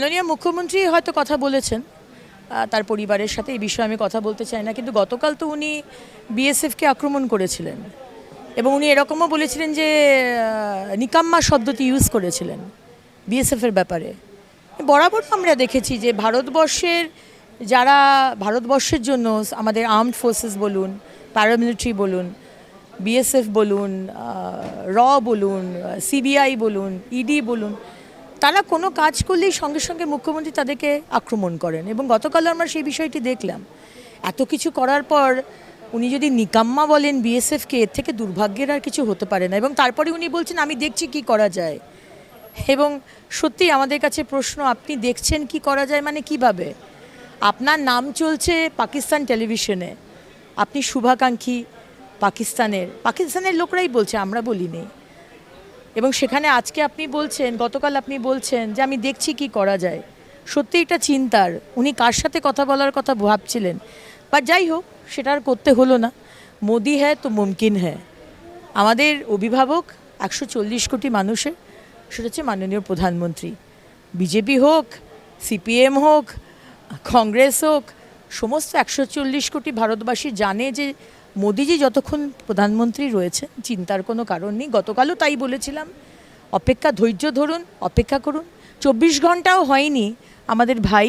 মাননীয় মুখ্যমন্ত্রী হয়তো কথা বলেছেন তার পরিবারের সাথে, এই বিষয়ে আমি কথা বলতে চাই না, কিন্তু গতকাল তো উনি বিএসএফকে আক্রমণ করেছিলেন এবং উনি এরকমও বলেছিলেন যে নিকাম্মা শব্দটি ইউজ করেছিলেন বিএসএফের ব্যাপারে। বরাবর আমরা দেখেছি যে ভারতবর্ষের যারা, ভারতবর্ষের জন্য আমাদের আর্মড ফোর্সেস বলুন, প্যারামিলিটারি বলুন, বিএসএফ বলুন র বলুন, সিবিআই বলুন, ইডি বলুন তারা কোনো কাজ করলেই সঙ্গে সঙ্গে মুখ্যমন্ত্রী তাদেরকে আক্রমণ করেন এবং গতকাল আমরা সেই বিষয়টি দেখলাম। এত কিছু করার পর উনি যদি নিকাম্মা বলেন বিএসএফকে, এর থেকে দুর্ভাগ্যের আর কিছু হতে পারে না এবং তারপরে উনি বলছেন, আমি দেখছি কি করা যায়। এবং সত্যি আমাদের কাছে প্রশ্ন, আপনি দেখছেন কি করা যায় মানে কীভাবে? আপনার নাম চলছে পাকিস্তান টেলিভিশনে। আপনি শুভাকাঙ্ক্ষী পাকিস্তানের পাকিস্তানের লোকরাই বলছে, আমরা বলিনি। এবং সেখানে আজকে আপনি বলছেন, গতকাল আপনি বলছেন যে আমি দেখছি কি করা যায়। সত্যি এটা চিন্তার। উনি কার সাথে কথা বলার কথা ভাবছিলেন? বা যাই হোক, সেটা আর করতে হলো না। মোদি হ্যাঁ তো মুমকিন হ্যাঁ আমাদের অভিভাবক একশো চল্লিশ কোটি মানুষের, সেটা হচ্ছে মাননীয় প্রধানমন্ত্রী। বিজেপি হোক, সিপিএম হোক, কংগ্রেস হোক সমস্ত একশো চল্লিশ কোটি ভারতবাসী জানে যে মোদিজি যতক্ষণ প্রধানমন্ত্রী রয়েছে চিন্তার কোনো কারণ নেই। গতকালও তাই বলেছিলাম। অপেক্ষা ধৈর্য ধরুন অপেক্ষা করুন। চব্বিশ ঘন্টাও হয়নি আমাদের ভাই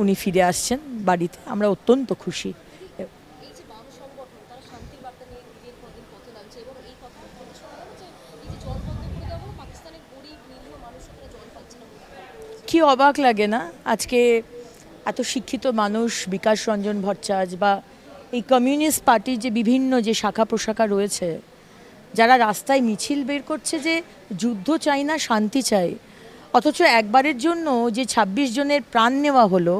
উনি ফিরে আসছেন বাড়িতে। আমরা অত্যন্ত খুশি। কি অবাক লাগে না? আজকে এত শিক্ষিত মানুষ, বিকাশ রঞ্জন ভট্টাচার্য বা এই কমিউনিস্ট পার্টির যে বিভিন্ন যে শাখা প্রশাখা রয়েছে, যারা রাস্তায় মিছিল বের করছে যে যুদ্ধ চাই না, শান্তি চাই। অথচ একবারের জন্য যে ২৬ জনের প্রাণ নেওয়া হলো,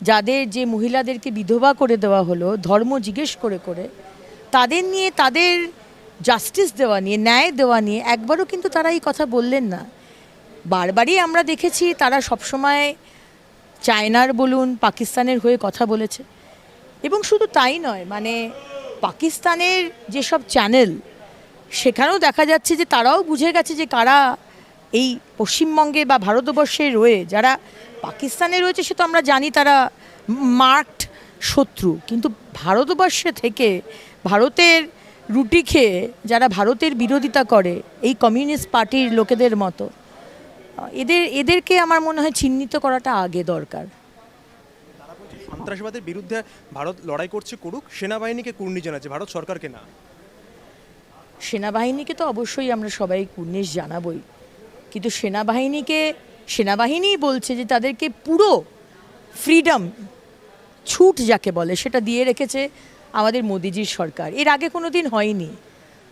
যাদের যে মহিলাদেরকে বিধবা করে দেওয়া হলো, ধর্ম জিজ্ঞেস করে করে, তাদের নিয়ে, তাদের জাস্টিস দেওয়া নিয়ে, ন্যায় দেওয়া নিয়ে একবারও কিন্তু তারা এই কথা বললেন না। বারবারই আমরা দেখেছি তারা সবসময় চায়নার বলুন, পাকিস্তানের হয়ে কথা বলেছে। এবং শুধু তাই নয় মানে পাকিস্তানের যেসব চ্যানেল, সেখানেও দেখা যাচ্ছে যে তারাও বুঝে গেছে যে কারা এই পশ্চিমবঙ্গে বা ভারতবর্ষে রয়ে, যারা পাকিস্তানে রয়েছে সে তো আমরা জানি তারা মার্কড শত্রু। কিন্তু ভারতবর্ষে থেকে ভারতের রুটি খেয়ে, যারা ভারতের বিরোধিতা করে, এই কমিউনিস্ট পার্টির লোকেদের মতো এদের এদেরকে আমার মনে হয় চিহ্নিত করাটা আগে দরকার। সন্ত্রাসবাদের বিরুদ্ধে ভারত লড়াই করছে করুক সেনাবাহিনীকে কুর্নি জানাচ্ছে। ভারত সরকারকে না। সেনাবাহিনীকে তো অবশ্যই আমরা সবাই কুর্নিশ জানাবই। কিন্তু সেনাবাহিনীকে সেনাবাহিনীই বলছে যে তাদেরকে পুরো ফ্রিডম ছুট যাকে বলে সেটা দিয়ে রেখেছে আমাদের মোদিজির সরকার। এর আগে কোনো দিন হয়নি।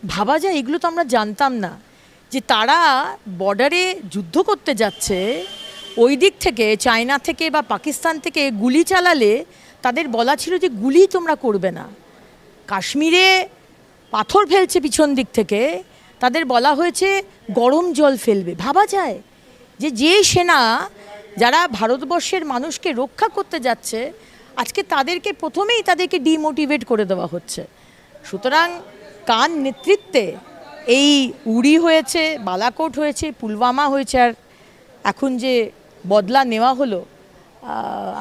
ভাবা যায় এগুলো তো আমরা জানতাম না। যে তারা বর্ডারে যুদ্ধ করতে যাচ্ছে, ওই দিক থেকে, চায়না থেকে বা পাকিস্তান থেকে গুলি চালালে তাদের বলা ছিল যে গুলি তোমরা করবে না। কাশ্মীরে পাথর ফেলছে পিছন দিক থেকে, তাদের বলা হয়েছে গরম জল ফেলবে। ভাবা যায় যে যে সেনা যারা ভারতবর্ষের মানুষকে রক্ষা করতে যাচ্ছে, আজকে তাদেরকে প্রথমেই তাদেরকে ডিমোটিভেট করে দেওয়া হচ্ছে। সুতরাং কান নেতৃত্বে এই উড়ি হয়েছে বালাকোট হয়েছে পুলওয়ামা হয়েছে আর এখন যে বদলা নেওয়া হলো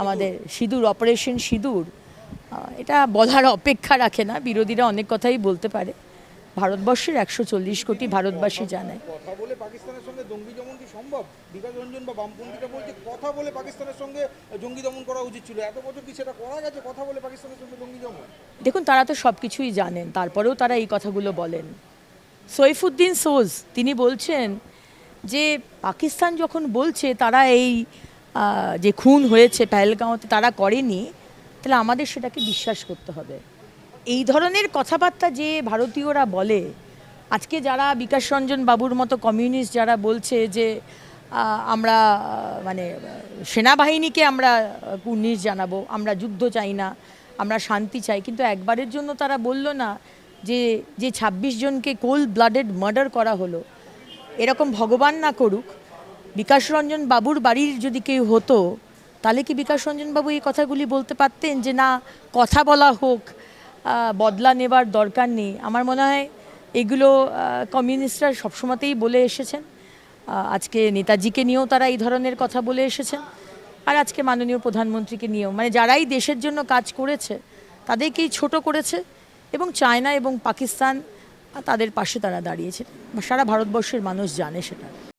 আমাদের সিঁদুর অপারেশন সিঁদুর এটা বলার অপেক্ষা রাখে না বিরোধীরা অনেক কথাই বলতে পারে। ভারতবর্ষের একশো চল্লিশ কোটি ভারতবাসী জানে। কথা বলে পাকিস্তানের সঙ্গে জঙ্গি দমন কি সম্ভব? বিকাশ রঞ্জন বা বামপন্থীরা বলছে কথা বলে পাকিস্তানের সঙ্গে জঙ্গি দমন করা উচিত ছিল। এত বছর কি সেটা করা গেছে কথা বলে পাকিস্তানের সঙ্গে জঙ্গি দমন? দেখুন তারা তো সব কিছুই জানেন তারপরেও তারা এই কথাগুলো বলেন। সৈফুদ্দিন সোজ, তিনি বলছেন যে পাকিস্তান যখন বলছে তারা এই যে খুন হয়েছে পেহেলগাঁওতে, তারা করেনি, তাহলে আমাদের সেটাকে বিশ্বাস করতে হবে। এই ধরনের কথাবার্তা যে ভারতীয়রা বলে, আজকে যারা বিকাশ রঞ্জন বাবুর মতো কমিউনিস্ট যারা বলছে যে আমরা মানে সেনাবাহিনীকে আমরা কুর্নিশ জানাব, আমরা যুদ্ধ চাই না, আমরা শান্তি চাই, কিন্তু একবারের জন্য তারা বলল না যে যে ছাব্বিশ জনকে কোল্ড ব্লাডেড মার্ডার করা হলো, এরকম ভগবান না করুক, বিকাশ রঞ্জন বাবুর বাড়ির যদি কেউ হতো, তাহলে কি বিকাশ রঞ্জন বাবু এই কথাগুলি বলতে পারতেন যে, না, কথা বলা হোক বদলা নেবার দরকার নেই। আমার মনে হয় এগুলো কমিউনিস্টরা সবসময়তেই বলে এসেছেন। আজকে নেতাজিকে নিয়েও তারা এই ধরনের কথা বলে এসেছেন। আর আজকে মাননীয় প্রধানমন্ত্রীকে নিয়েও। মানে যারাই দেশের জন্য কাজ করেছে, তাদেরকেই ছোট করেছে। এবং চায়না এবং পাকিস্তান তাদের পাশে তারা দাঁড়িয়েছে। সারা ভারতবর্ষের মানুষ জানে সেটা।